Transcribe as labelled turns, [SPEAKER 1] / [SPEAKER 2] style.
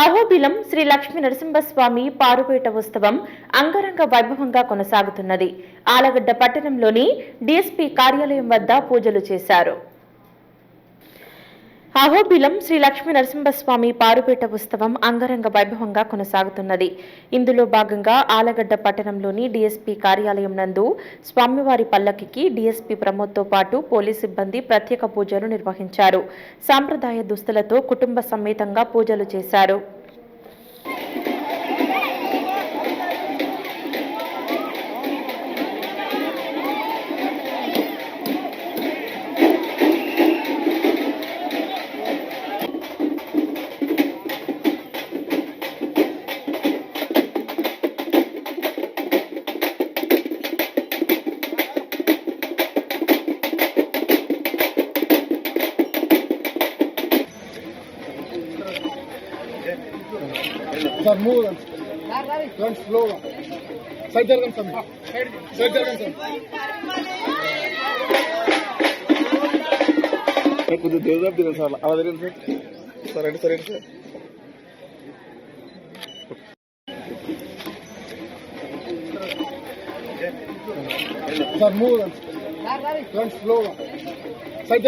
[SPEAKER 1] అహోబిలం శ్రీ లక్ష్మీ నరసింహస్వామి పారుపేట ఉత్సవం అంగరంగ వైభవంగా కొనసాగుతున్నది. ఆలగడ్డ పట్టణంలోని డీఎస్పీ కార్యాలయం వద్ద పూజలు చేశారు. అహోబిలం శ్రీ లక్ష్మీ నరసింహస్వామి పారుపేట ఉత్సవం అంగరంగ వైభవంగా కొనసాగుతున్నది. ఇందులో భాగంగా ఆలగడ్డ పట్టణంలోని డీఎస్పీ కార్యాలయం నందు స్వామివారి పల్లకికి డీఎస్పీ ప్రమోద్తో పాటు పోలీస్ సిబ్బంది ప్రత్యేక పూజలు నిర్వహించారు. సాంప్రదాయ దుస్తులతో కుటుంబ సమేతంగా పూజలు చేశారు.
[SPEAKER 2] సార్ మూవ్ రండి స్లోగా సైడ్ జరగండి సార్ సైడ్ జరగండి సార్ కొద్దిగా దేవదాపు దిగండి సార్ అలా తిరగండి సార్ సరే అండి సరే అండి సార్ సార్ మూవ్ రండి స్లోగా సైడ్